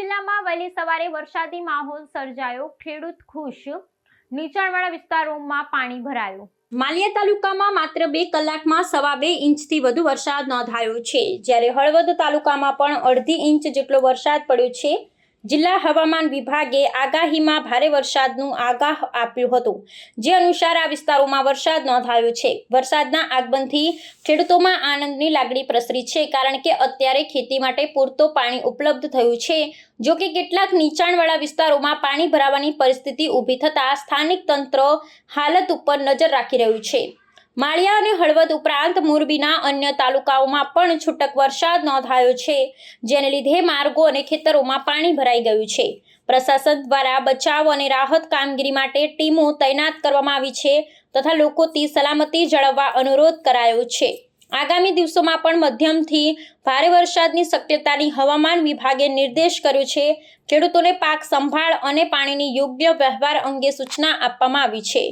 જિલ્લામાં વહેલી સવારે વરસાદી માહોલ સર્જાયો. ખેડૂત ખુશ. નીચાણવાળા વિસ્તારોમાં પાણી ભરાયું. માલિયા તાલુકામાં માત્ર બે કલાકમાં સવા બે ઇંચથી વધુ વરસાદ નોંધાયો છે. જ્યારે હળવદ તાલુકામાં પણ અડધી ઇંચ જેટલો વરસાદ પડ્યો છે. જિલ્લા હવામાન વિભાગે આગાહીમાં ભારે વરસાદનું આગાહ આપ્યું હતું. જે અનુસાર આ વિસ્તારોમાં વરસાદ નોંધાયો છે. વરસાદના આગમનથી ખેડૂતોમાં આનંદની લાગણી પ્રસરી છે કારણ કે અત્યારે ખેતી માટે પૂરતો પાણી ઉપલબ્ધ થયું છે. જો કે કેટલાક નીચાણવાળા વિસ્તારોમાં પાણી ભરાવાની પરિસ્થિતિ ઊભી થતાં સ્થાનિક તંત્ર હાલત ઉપર નજર રાખી રહ્યું છે. માળિયા અને હળવદ ઉપરાંત મોરબીના અન્ય તાલુકાઓમાં પણ છૂટક વરસાદ નોંધાયો છે, જેને લીધે માર્ગો અને ખેતરોમાં પાણી ભરાઈ ગયું છે. પ્રશાસન દ્વારા બચાવ અને રાહત કામગીરી માટે ટીમો તૈનાત કરવામાં આવી છે તથા લોકોથી સલામતી જાળવવા અનુરોધ કરાયો છે. આગામી દિવસોમાં પણ મધ્યમથી ભારે વરસાદની શક્યતાની હવામાન વિભાગે નિર્દેશ કર્યો છે, ખેડૂતોને પાક સંભાળ અને પાણીની યોગ્ય વ્યવહાર અંગે સૂચના આપવામાં આવી છે.